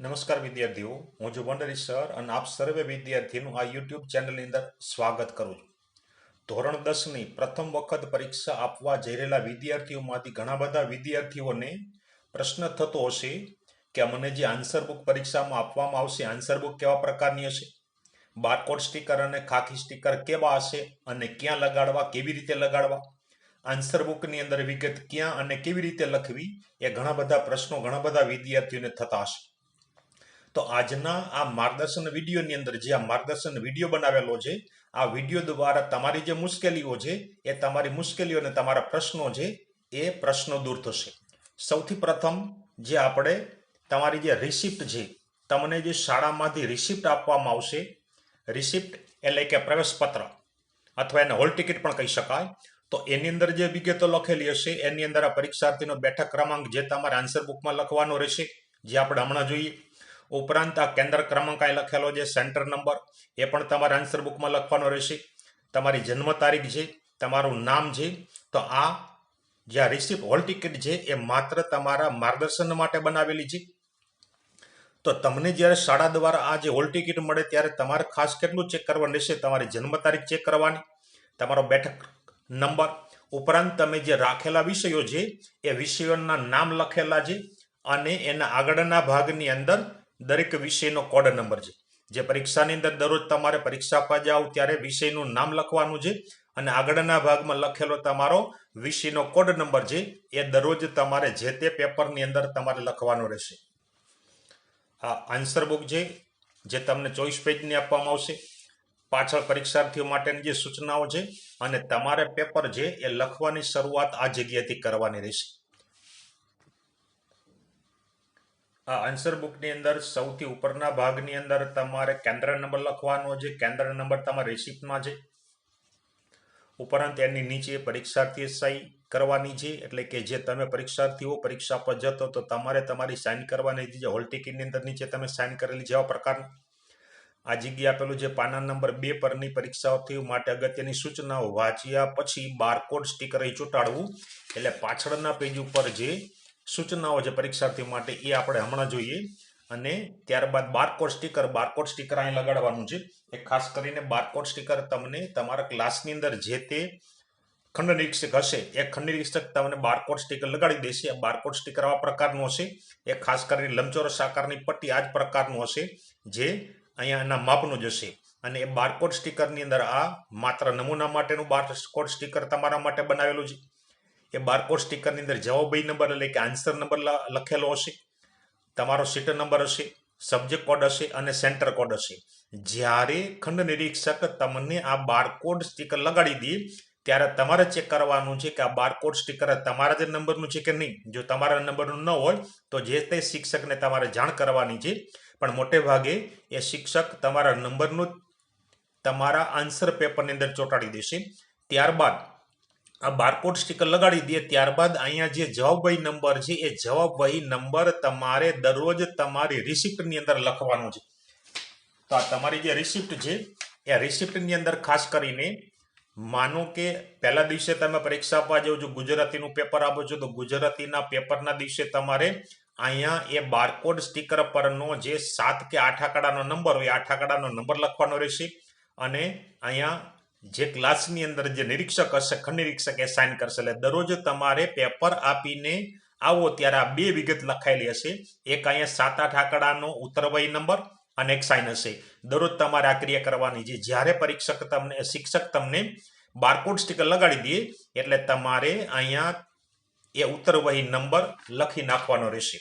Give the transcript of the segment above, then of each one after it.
નમસ્કાર વિદ્યાર્થીઓ, હું છું ભંડારી સર અને આપ સર્વે વિદ્યાર્થીનું આ યુટ્યુબ ચેનલની અંદર સ્વાગત કરું છું. ધોરણ દસની પ્રથમ વખત પરીક્ષા આપવા જઈ રહેલા વિદ્યાર્થીઓમાંથી ઘણા બધા વિદ્યાર્થીઓને પ્રશ્ન થતો હશે કે મને જે આન્સર બુક પરીક્ષામાં આપવામાં આવશે આન્સર બુક કેવા પ્રકારની હશે? બારકોડ સ્ટીકર અને ખાખી સ્ટીકર કેવા હશે અને ક્યાં લગાડવા, કેવી રીતે લગાડવા? આન્સર બુકની અંદર વિગત ક્યાં અને કેવી રીતે લખવી? એ ઘણા બધા પ્રશ્નો ઘણા બધા વિદ્યાર્થીઓને થતા હશે. તો આજના આ માર્ગદર્શન વિડીયોની અંદર જે આ માર્ગદર્શન વીડિયો બનાવેલો છે, આ વીડિયો દ્વારા તમારી જે મુશ્કેલીઓ છે, એ તમારી મુશ્કેલીઓ અને તમારા પ્રશ્નો છે, એ પ્રશ્નો દૂર થશે. સૌથી પ્રથમ જે આપણે તમારી જે રિસિપ્ટ છે, તમને જે શાળામાંથી રિસિપ્ટ આપવામાં આવશે રિસિપ્ટ એટલે કે પ્રવેશપત્ર, અથવા એને હોલ ટિકિટ પણ કહી શકાય. તો એની અંદર જે વિગતો લખેલી હશે, એની અંદર આ પરીક્ષાર્થીનો બેઠક ક્રમાંક જે તમારે આન્સર બુકમાં લખવાનો રહેશે, જે આપણે હમણાં જોઈએ ઉપરાંત આ કેન્દ્ર ક્રમાંક અહીં લખેલો છે, સેન્ટર નંબર. એ પણ તમારે આન્સર બુકમાં લખવાનો રહેશે. તમારી જન્મ તારીખ છે, તમારું નામ છે. તો આ જે આ રિસિપ્ટ હોલ ટિકિટ છે, એ માત્ર તમારા માર્ગદર્શન માટે બનાવેલી છે. તો તમને જ્યારે શાળા દ્વારા આ જે હોલ ટિકિટ મળે, ત્યારે તમારે ખાસ કેટલું ચેક કરવાનું રહેશે? તમારી જન્મ તારીખ ચેક કરવાની, તમારો બેઠક નંબર. ઉપરાંત તમે જે રાખેલા વિષયો છે, એ વિષયોના નામ લખેલા છે અને એના આગળના ભાગની અંદર દરેક વિષયનો કોડ નંબર છે. જે પરીક્ષાની અંદર દરરોજ તમારે પરીક્ષા આપવા જાઓ ત્યારે વિષયનું નામ લખવાનું છે અને આગળના ભાગમાં લખેલો તમારો વિષયનો કોડ નંબર છે એ દરરોજ તમારે જે તે પેપરની અંદર તમારે લખવાનો રહેશે. આ આન્સર બુક છે જે તમને ચોવીસ પેજની આપવામાં આવશે. પાછળ પરીક્ષાર્થીઓ માટેની જે સૂચનાઓ છે અને તમારે પેપર છે એ લખવાની શરૂઆત આ જગ્યાએથી કરવાની રહેશે. આ આન્સર બુકની અંદર સૌથી ઉપરના ભાગની અંદર તમારે કેન્દ્ર નંબર લખવાનો છે. કેન્દ્ર નંબર તમારા રિસિપ્ટમાં છે. ઉપરાંત એની નીચે પરીક્ષાર્થીએ સહી કરવાની છે. એટલે કે જે તમે પરીક્ષાર્થીઓ પરીક્ષા પર જતો તો તમારે તમારી સાઇન કરવાની જે હોલ ટિકિટની અંદર નીચે તમે સાઇન કરેલી જેવા પ્રકારની. આ જગ્યા આપેલું જે પાના નંબર બે પરની પરીક્ષાર્થીઓ માટે અગત્યની સૂચનાઓ વાંચ્યા પછી બારકોડ સ્ટીકર અહીં ચોંટાડવું. એટલે પાછળના પેજ ઉપર જે સૂચનાઓ છે પરીક્ષાર્થીઓ માટે એ આપણે હમણાં જોઈએ. અને ત્યારબાદ બારકોડ સ્ટીકર બારકોડ સ્ટીકર અહીં લગાડવાનું છે. એ ખાસ કરીને બારકોડ સ્ટીકર તમને તમારા ક્લાસની અંદર જે તે ખંડ નિરીક્ષક હશે, એ ખંડ નિરીક્ષક તમને બારકોડ સ્ટીકર લગાડી દેશે. આ બારકોડ સ્ટીકર આવા પ્રકારનું હશે. એ ખાસ કરીને લંબચોરસ આકારની પટ્ટી આ જ પ્રકારનું હશે, જે અહીંયા એના માપનું જ હશે. અને એ બારકોડ સ્ટીકરની અંદર આ માત્ર નમૂના માટેનું બારકોડ સ્ટીકર તમારા માટે બનાવેલું છે. એ બારકોડ સ્ટીકરની અંદર જવાબી નંબર એટલે કે આન્સર નંબર લખેલો હશે, તમારો સીટ નંબર હશે, સબ્જેક્ટ કોડ હશે અને સેન્ટર કોડ હશે. જ્યારે ખંડ નિરીક્ષક તમને આ બારકોડ સ્ટીકર લગાડી દે, ત્યારે તમારે ચેક કરવાનું છે કે આ બારકોડ સ્ટીકર તમારા જ નંબરનું છે કે નહીં? જો તમારા નંબરનું ન હોય, તો જે તે શિક્ષકને તમારે જાણ કરવાની છે. પણ મોટે ભાગે એ શિક્ષક તમારા નંબરનું તમારા આન્સર પેપરની અંદર ચોંટાડી દેશે. ત્યારબાદ આ બારકોડ સ્ટીકર લગાડી દે ત્યારબાદ અહીંયા જે જવાબવાહી નંબર છે, એ જવાબવાહી નંબર તમારે દરરોજ તમારી રિસિપ્ટની અંદર લખવાનો છે. તો આ તમારી જે રિસિપ્ટ છે, એ રિસિપ્ટની અંદર ખાસ કરીને માનો કે પહેલા દિવસે તમે પરીક્ષા આપવા જાઓ છો, ગુજરાતીનું પેપર આપો છો, તો ગુજરાતીના પેપરના દિવસે તમારે અહીંયા એ બારકોડ સ્ટીકર પરનો જે સાત કે આઠ આંકડાનો નંબર હોય આઠ આંકડાનો નંબર લખવાનો રહેશે. અને અહીંયા જે ક્લાસની અંદર જે નિરીક્ષક હશે ખંડ નિરીક્ષક એ સાઇન કરશે. એટલે દરરોજ તમારે પેપર આપીને આવો ત્યારે આ બે વિગત લખાયેલી હશે. એક અહીંયા સાત આઠ આંકડાનો ઉત્તરવય નંબર અને એક સાઇન હશે. દરરોજ તમારે આ ક્રિયા કરવાની છે. જ્યારે પરીક્ષક તમને, શિક્ષક તમને બારકોડ સ્ટીકર લગાડી દે, એટલે તમારે અહીંયા એ ઉત્તરવહી નંબર લખી નાખવાનો રહેશે.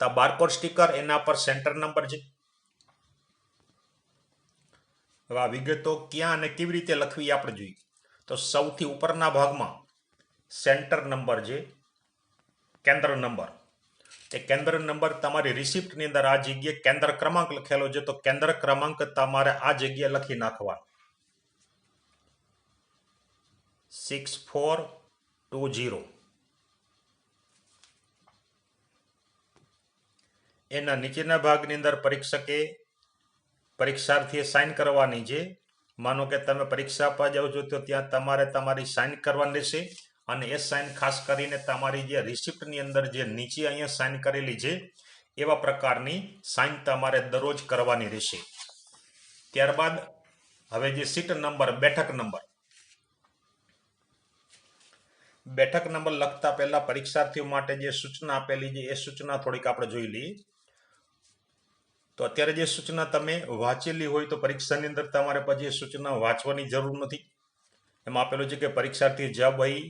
તો બારકોડ સ્ટીકર એના પર સેન્ટર નંબર છે. હવે આ વિગતો ક્યાં અને કેવી રીતે લખવી આપણે જોઈએ. તો સૌથી ઉપરના ભાગમાં સેન્ટર નંબર છે કેન્દ્ર નંબર. એ કેન્દ્ર નંબર તમારી રિસિપ્ટની અંદર આ જગ્યાએ કેન્દ્ર ક્રમાંક લખેલો છે, તો કેન્દ્ર ક્રમાંક તમારે આ જગ્યાએ લખી નાખવા સિક્સ ફોર ટુ ઝીરો એના નીચેના ભાગની અંદર પરીક્ષકે પરીક્ષાર્થીએ સાઇન કરવાની છે. માનો કે તમે પરીક્ષા આપવા જાઓ છો, તો ત્યાં તમારે તમારી સાઇન કરવાની રહેશે અને એ સાઇન ખાસ કરીને તમારી જે રિસિપ્ટની અંદર જે નીચે અહીંયા સાઇન કરેલી છે, એવા પ્રકારની સાઇન તમારે દરરોજ કરવાની રહેશે. ત્યારબાદ હવે જે સીટ નંબર બેઠક નંબર બેઠક નંબર લખતા પહેલા પરીક્ષાર્થીઓ માટે જે સૂચના આપેલી છે, એ સૂચના થોડીક આપણે જોઈ લઈએ. તો અત્યારે જે સૂચના તમે વાંચેલી હોય તો પરીક્ષાની અંદર તમારે પછી એ સૂચના વાંચવાની જરૂર નથી. એમાં આપેલું છે કે પરીક્ષાર્થી જબ અહીં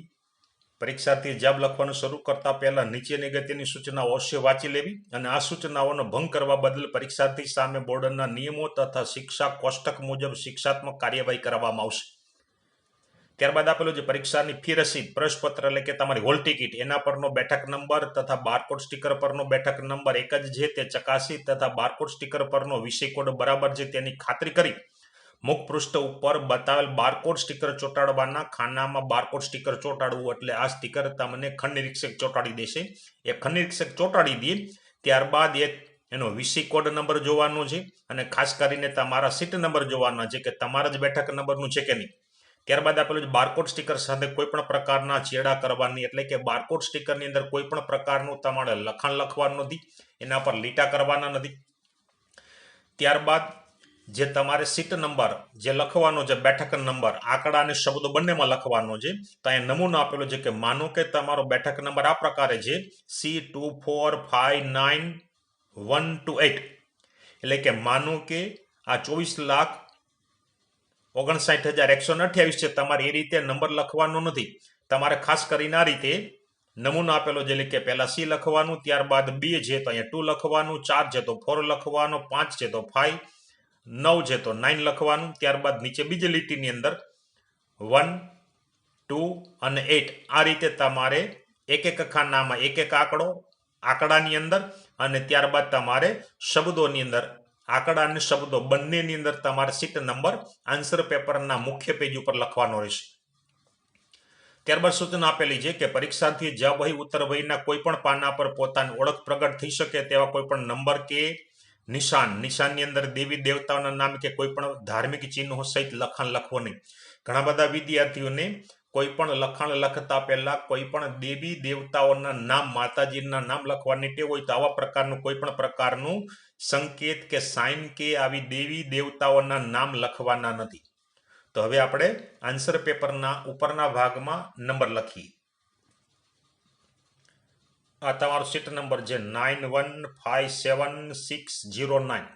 પરીક્ષાર્થી જબ લખવાનું શરૂ કરતા પહેલા નીચેની ગતિની સૂચનાઓ અવશ્ય વાંચી લેવી અને આ સૂચનાઓનો ભંગ કરવા બદલ પરીક્ષાર્થી સામે બોર્ડના નિયમો તથા શિક્ષા કોષ્ટક મુજબ શિક્ષાત્મક કાર્યવાહી કરવામાં આવશે. ત્યારબાદ આપેલું જે પરીક્ષાની ફી રસીદ પ્રવેશપત્ર એટલે કે તમારી હોલ ટિકિટ, એના પરનો બેઠક નંબર તથા બારકોડ સ્ટીકર પરનો બેઠક નંબર, એક જ છે તે ચકાસી તથા બારકોડ સ્ટીકર પરનો વિષય કોડ બરાબર છે તેની ખાતરી કરી. મુખ પૃષ્ઠ ઉપર બતાવેલ બારકોડ સ્ટીકર ચોંટાડવાના ખાનામાં બારકોડ સ્ટીકર ચોંટાડવું એટલે આ સ્ટીકર તમને ખંડ નિરીક્ષક ચોંટાડી દેશે. એ ખંડ નિરીક્ષક ચોંટાડી દે, ત્યારબાદ એ એનો વીસી કોડ નંબર જોવાનો છે અને ખાસ કરીને તમારા સીટ નંબર જોવાના છે કે તમારા જ બેઠક નંબરનું છે કે નહીં. ત્યારબાદ આપેલું છે, બારકોડ સ્ટીકર સાથે કોઈ પણ પ્રકારના ચેડા કરવાની, એટલે કે બારકોડ સ્ટીકરની અંદર કોઈ પણ પ્રકારનું તમારે લખાણ લખવાનું નથી, એના પર લીટા કરવાના નથી. ત્યારબાદ જે તમારે સીટ નંબર, જે લખવાનો છે, બેઠક નંબર, આંકડા અને શબ્દો બંનેમાં લખવાનો છે, તો અહીંયા નમૂનો આપેલો છે કે માનો કે તમારો બેઠક નંબર આ પ્રકારે છે C two four five nine one two eight એટલે કે માનો કે આ ચોવીસ લાખ ઓગણસાઠ હજાર એકસો અઠ્યાવીસ છે. તમારે એ રીતે નંબર લખવાનો નથી. તમારે ખાસ કરીને આ રીતે નમૂનો આપેલો છે, એટલે કે પહેલાં સી લખવાનું, ત્યારબાદ બે છે તો અહીંયા ટુ લખવાનું, ચાર છે તો ફોર લખવાનો, પાંચ છે તો ફાઈવ નવ છે તો નાઇન લખવાનું, ત્યારબાદ નીચે બીજી લીટીની અંદર વન, ટુ અને એટ. આ રીતે તમારે એક એક ખાનામાં એક એક આંકડો આંકડાની અંદર અને ત્યારબાદ તમારે શબ્દોની અંદર આંકડા અને શબ્દો બંનેની અંદર તમારે સીટ નંબર આન્સર પેપરના મુખ્ય પેજ ઉપર લખવાનો રહેશે. ત્યારબાદ સૂચના આપેલી છે કે પરીક્ષાર્થી જ વહી, ઉત્તર વહીના કોઈ પણ પાના પર પોતાની ઓળખ પ્રગટ થઈ શકે તેવા કોઈ પણ નંબર કે નિશાન. નિશાનની અંદર દેવી દેવતાઓના નામ કે કોઈ પણ ધાર્મિક ચિહ્નો સહિત લખાણ લખવો નહીં. ઘણા બધા વિદ્યાર્થીઓને કોઈ પણ લખાણ લખતા પહેલા કોઈ પણ દેવી દેવતાઓના નામ, માતાજીના નામ લખવાની ટેવ હોય તો આવા પ્રકારનું કોઈ પણ પ્રકારનું સંકેત કે સાઇન કે આવી દેવી દેવતાઓના નામ લખવાના નથી. તો હવે આપણે આન્સર પેપરના ઉપરના ભાગમાં નંબર લખીએ. આ તમારો સીટ નંબર છે nine one five seven six zero nine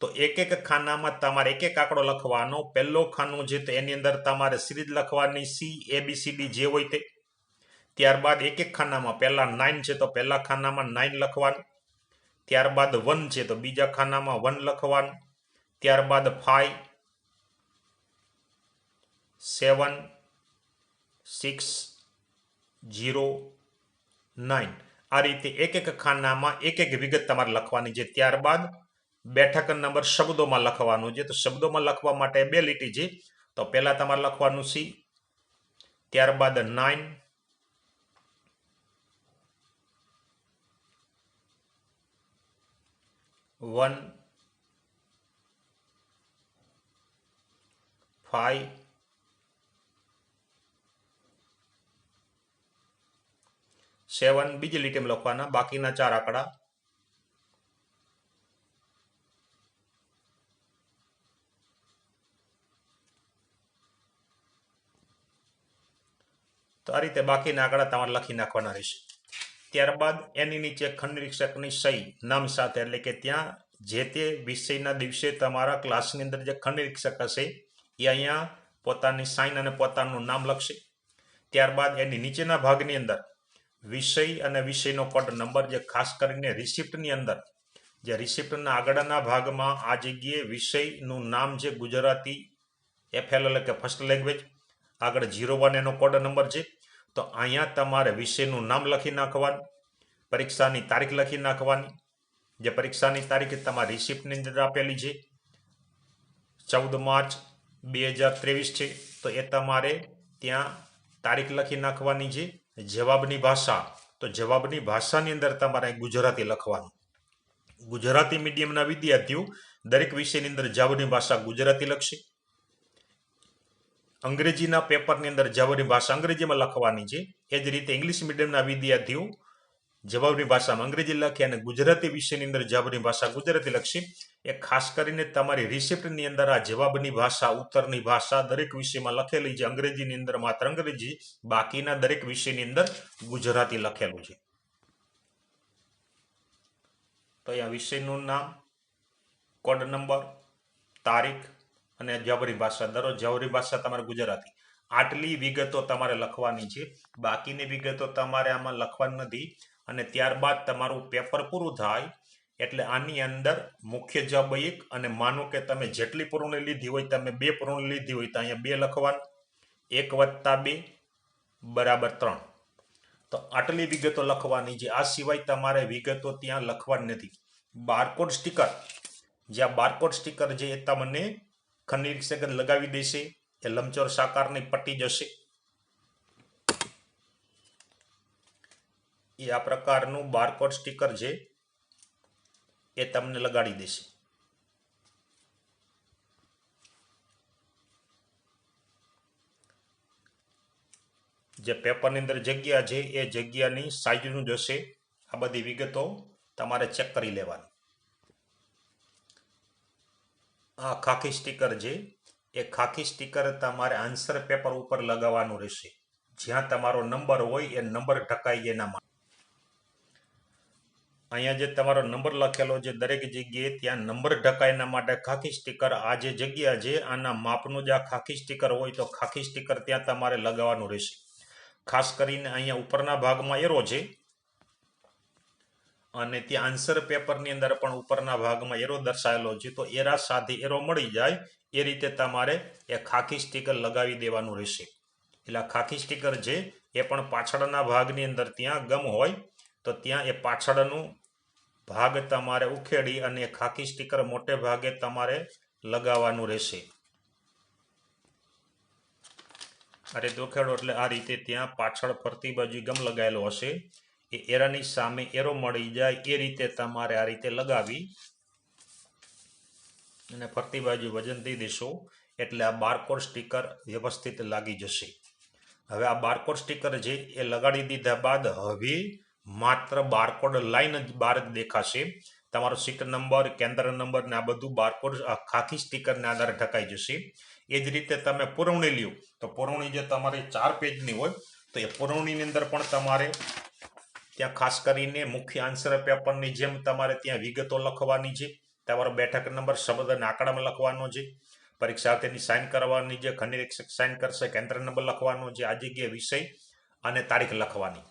તો એક એક ખાનામાં તમારે એક એક આંકડો લખવાનો. પહેલો ખાનું છે તો એની અંદર તમારે સિરીઝ લખવાની C, A, B, C, D જે હોય તે. ત્યારબાદ એક એક ખાનામાં પહેલાં નાઇન છે તો પહેલા ખાનામાં નાઇન લખવાનું. ત્યારબાદ વન છે તો બીજા ખાનામાં વન લખવાનું. ત્યારબાદ five seven, six, zero, nine. આ રીતે એક એક ખાનામાં એક એક વિગત તમારે લખવાની છે. ત્યારબાદ બેઠક નંબર શબ્દોમાં લખવાનું છે. તો શબ્દોમાં લખવા માટે બે લીટી છે. તો પહેલાં તમારે લખવાનું સી. ત્યારબાદ નાઇન. વન ફાઈવ સેવન બીજી લીટીમ લખવાના. બાકીના ચાર આંકડા. તો આ રીતે બાકીના આંકડા તમારે લખી નાખવાના રહેશે. ત્યારબાદ એની નીચે ખંડ નિરીક્ષકની સહી, નામ સાથે, એટલે કે ત્યાં જે તે વિષયના દિવસે તમારા ક્લાસની અંદર જે ખંડ નિરીક્ષક હશે, એ અહીંયા પોતાની સાઇન અને પોતાનું નામ લખશે. ત્યારબાદ એની નીચેના ભાગની અંદર વિષય અને વિષયનો કોડ નંબર જે ખાસ કરીને રિસિપ્ટની અંદર, જે રિસિપ્ટના આગળના ભાગમાં આ જગ્યાએ વિષયનું નામ છે ગુજરાતી એફએલ એટલે કે ફર્સ્ટ લેંગ્વેજ આગળ જીરો વન એનો કોડ નંબર છે. તો અહીંયા તમારે વિષયનું નામ લખી નાખવાનું, પરીક્ષાની તારીખ લખી નાખવાની. જે પરીક્ષાની તારીખ તમારી રિસિપ્ટની અંદર આપેલી છે. ચૌદ માર્ચ બે હજાર ત્રેવીસ છે. તો એ તમારે ત્યાં તારીખ લખી નાખવાની છે. જવાબની ભાષા. તો જવાબની ભાષાની અંદર તમારે ગુજરાતી લખવાનું. ગુજરાતી મીડિયમના વિદ્યાર્થીઓ દરેક વિષયની અંદર જવાબની ભાષા ગુજરાતી લખશે. અંગ્રેજીના પેપરની અંદર જવાબની ભાષા અંગ્રેજીમાં લખવાની છે. એ જ રીતે ઇંગ્લિશ મીડિયમના વિદ્યાર્થીઓ જવાબની ભાષામાં અંગ્રેજી લખી અને ગુજરાતી વિષયની અંદર જવાબની ભાષા ગુજરાતી લખશે. એ ખાસ કરીને તમારી રિસિપ્ટની અંદર આ જવાબની ભાષા, ઉત્તરની ભાષા દરેક વિષયમાં લખેલી છે. અંગ્રેજીની અંદર માત્ર અંગ્રેજી, બાકીના દરેક વિષયની અંદર ગુજરાતી લખેલું છે. તો અહીંયા વિષયનું નામ, કોડ નંબર, તારીખ અને જવરી ભાષા, દરરોજ જવરી ભાષા તમારે ગુજરાતી. આટલી વિગતો તમારે લખવાની છે. બાકીની વિગતો તમારે આમાં લખવાની નથી. અને ત્યારબાદ તમારું પેપર પૂરું થાય, એટલે આની અંદર મુખ્ય જવાબ એક અને માનો કે તમે જેટલી પૂર્ણ લીધી હોય, તમે બે પૂર્ણ લીધી હોય, તો અહીંયા બે લખવાનું. એક વત્તા બે બરાબર ત્રણ. તો આટલી વિગતો લખવાની છે. આ સિવાય તમારે વિગતો ત્યાં લખવાની નથી. Barcode sticker. જ્યાં બારકોડ સ્ટીકર છે એ તમને ખનિરીક્ષક લગાવી દેશે એ લંબચોર સાકારની પટ્ટી જશે. એ આ પ્રકારનું બારકોડ સ્ટીકર છે એ તમને લગાડી દેશે. જે પેપરની અંદર જગ્યા છે એ જગ્યાની સાઈઝનું જશે આ બધી વિગતો તમારે ચેક કરી લેવાની. આ ખાખી સ્ટીકર છે એ ખાખી સ્ટીકર તમારે આન્સર પેપર ઉપર લગાવવાનું રહેશે. જ્યાં તમારો નંબર હોય, એ નંબર ઢકાય એના માટે. અહીંયા જે તમારો નંબર લખેલો છે, દરેક જગ્યાએ ત્યાં નંબર ઢકાય એના માટે ખાખી સ્ટીકર આ જે જગ્યા છે, આના માપનું જે આ ખાખી સ્ટીકર હોય, તો ખાખી સ્ટીકર ત્યાં તમારે લગાવવાનું રહેશે. ખાસ કરીને અહીંયા ઉપરના ભાગમાં એરો છે અને ત્યાં આન્સર પેપરની અંદર પણ ઉપરના ભાગમાં એરો દર્શાવેલો છે. તો એરા સાથે એરો મળી જાય, એ રીતે તમારે એ ખાખી સ્ટીકર લગાવી દેવાનું રહેશે. એટલે ખાખી સ્ટીકર છે એ પણ પાછળના ભાગની અંદર ત્યાં ગમ હોય, તો ત્યાં એ પાછળનું ભાગ તમારે ઉખેડી અને ખાખી સ્ટીકર મોટે ભાગે તમારે લગાવવાનું રહેશે. અરે દોખેડો, એટલે આ રીતે ત્યાં પાછળ ફરતી બાજુ ગમ લગાવેલો હશે. એ એરાની સામે એરો મળી જાય એ રીતે તમારે આ રીતે લગાવી અને ફરતી બાજુ વજન દઈ દેશો. એટલે આ બારકોડ સ્ટીકર વ્યવસ્થિત લાગી જશે. હવે આ બારકોડ સ્ટીકર છે એ લગાડી દીધા બાદ હવે માત્ર બારકોડ લાઈન જ બહાર જ દેખાશે. તમારો સીટ નંબર, કેન્દ્ર નંબર ને આ બધું બારકોડ ખાખી સ્ટીકરને આધારે ઢકાઈ જશે. એ જ રીતે તમે પુરવણી લ્યો. તો પુરવણી જે તમારી ચાર પેજની હોય, તો એ પુરવણીની અંદર પણ તમારે ત્યાં ખાસ કરીને મુખ્ય આન્સર પેપરની જેમ તમારે ત્યાં વિગતો લખવાની છે, તમારો બેઠક નંબર શબ્દ અને આંકડામાં લખવાનો છે પરીક્ષાર્થીની સાઇન કરવાની છે ખનિરીક્ષક સાઇન કરશે, કેન્દ્ર નંબર લખવાનો છે, આ જગ્યાએ વિષય અને તારીખ લખવાની.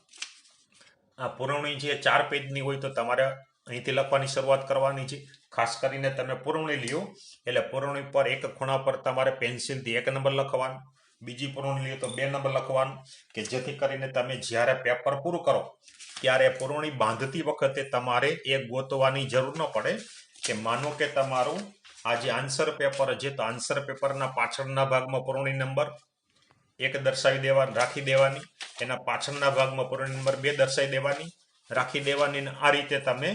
આ પુરવણી જે ચાર પેજની હોય તો તમારે અહીંથી લખવાની શરૂઆત કરવાની છે. ખાસ કરીને તમે પુરવણી લ્યો, એટલે પુરવણી પર એક ખૂણા પર તમારે પેન્સિલથી એક નંબર લખવાનું. બીજી પુરવણી લ્યો તો બે નંબર લખવાનું કે જેથી કરીને તમે જ્યારે પેપર પૂરું કરો, ત્યારે પુરવણી બાંધતી વખતે તમારે એ ગોતવાની જરૂર ન પડે કે માનો કે તમારું આ જે આન્સર પેપર છે તો આન્સર પેપરના પાછળના ભાગમાં પુરવણી નંબર એક દર્શાવી દેવા રાખી દેવાની. એના પાછળના ભાગમાં પુરવણી નંબર બે દર્શાવી દેવાની, રાખી દેવાની આ રીતે તમે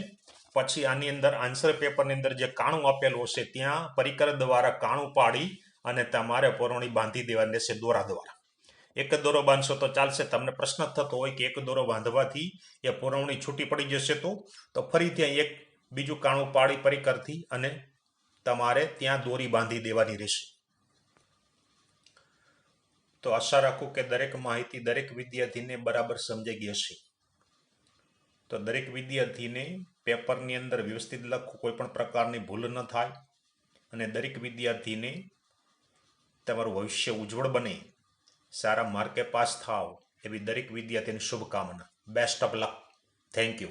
પછી આની અંદર આન્સર પેપરની અંદર જે કાણું આપેલું હશે, ત્યાં પરિકર દ્વારા કાણું પાડી અને તમારે પરોણી બાંધી દેવાની રહેશે દોરા દ્વારા. એક દોરો બાંધશો તો ચાલશે. તમને પ્રશ્ન થતો હોય કે એક દોરો બાંધવાથી એ પુરવણી છૂટી પડી જશે તો? તો ફરી ત્યાં એક બીજું કાણું પાડી પરિકરથી અને તમારે ત્યાં દોરી બાંધી દેવાની રહેશે. તો આશા રાખું કે દરેક માહિતી દરેક વિદ્યાર્થીને બરાબર સમજાઈ ગઈ હશે. તો દરેક વિદ્યાર્થીને પેપરની અંદર વ્યવસ્થિત લખવું કોઈ પણ પ્રકારની ભૂલ ન થાય અને દરેક વિદ્યાર્થીને તમારું ભવિષ્ય ઉજ્જવળ બને. સારા માર્કે પાસ થાવ. એવી દરેક વિદ્યાર્થીની શુભકામના. Best of luck thank you